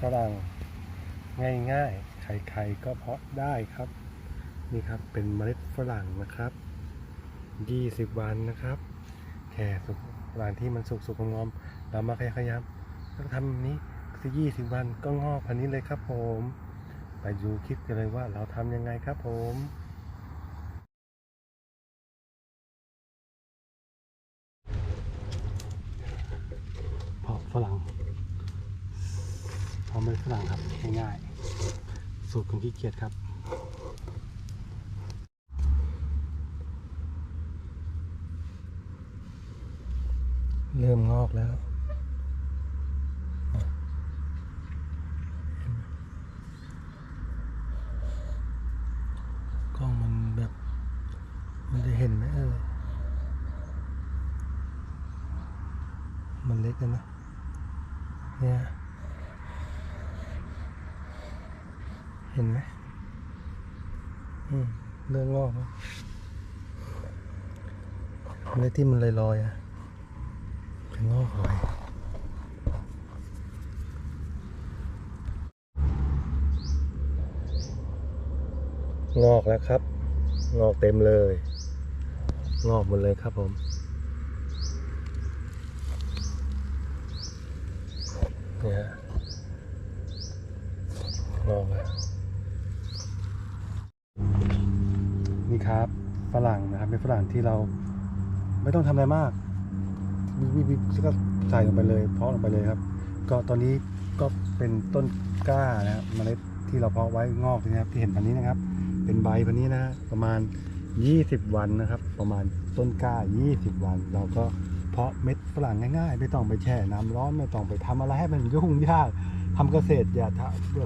ฝรั่งง่ายๆ ใครๆก็เพาะได้ครับ นี่ครับเป็นเมล็ดฝรั่งนะครับ 20 วันนะครับ แค่สุกหลังที่มันสุกสุกงอมๆเรามาขยำแล้วก็ทำแบบนี้คือ20วันก็งอกพันนี้เลยครับผม ไปดูคลิปกันเลยว่าเราทำยังไงครับผมเพาะฝรั่ง พาะเมล็ดฝรั่งครับง่ายๆสูตรของขี้เกียจครับเริ่มงอกแล้ว กล้องมันแบบ มันจะเห็นไหมเออ มันเล็กนะ เนี่ย ห็นไหมอืมเริ่มงอกเมล็ดที่มันลอยๆอะเป็นงอกหอยงอกแล้วครับ งอกเต็มเลย งอกหมดเลยครับผมเนี่ยฮะงอกแล้วนี่ ครับฝรั่งนะครับเป็นฝรั่งที่เราไม่ต้องทำอะไรมากวิวิก็ใส่ลงไปเลยเพาะลงไปเลยครับ ก็ตอนนี้ก็เป็นต้นกล้านะครับเมล็ดที่เราเพาะไว้งอกนะครับ ที่เห็นพันนี้นะครับ เป็นใบพันนี้นะประมาณ 20 วันนะครับ ประมาณต้นกล้า 20 วัน เราก็เพาะเม็ดฝรั่งง่ายๆ ไม่ต้องไปแช่น้ำร้อนไม่ต้องไปทำอะไรให้มันยุ่งยากทำเกษตรอย่า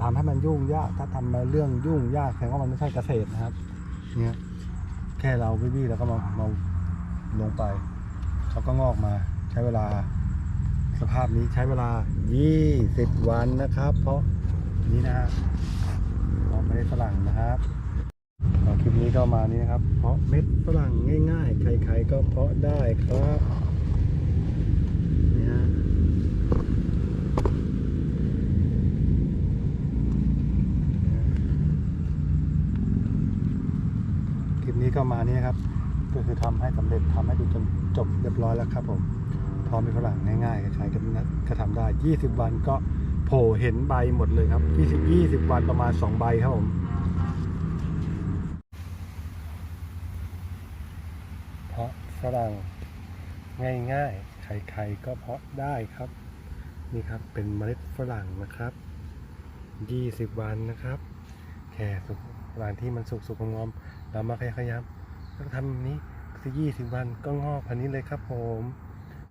ทำให้มันยุ่งยากถ้าทำมาเรื่องยุ่งยากแสดงว่ามันไม่ใช่เกษตรนะครับเนี่ย ค่เราวิวี่แล้วก็มามาลงไป เขาก็งอกมาใช้เวลา สภาพนี้ใช้เวลา 20 วันนะครับ เพราะนี้นะฮะเพราะไม่ได้ฝรั่งนะครับคลิปนี้ก็มานี้นะครับ เพราะเม็ดฝรั่งง่าย ๆ ใครๆก็เพาะได้ครับนี่ฮะคลิ ปนี้ก็มานี้ครับ ก็คือทำให้สำเร็จทำให้ดูจนจบเรียบร้อยแล้วครับผมพร้อมเป็นฝรั่งง่ายๆใครๆก็นัดก็ทำได้ 20 วันก็โผล่เห็นใบหมดเลยครับ 20 20 วันประมาณ 2 ใบครับผมเพาะฝรั่งง่ายๆใครๆก็เพาะได้ครับ นี่ครับเป็นเมล็ดฝรั่งนะครับ 20 วันนะครับ แค่สุกหลังที่มันสุกสุกงอมๆ เรามาขยำแล้วก็ทำแบบนี้คือ20วันก็งอกพันนี้เลยครับผม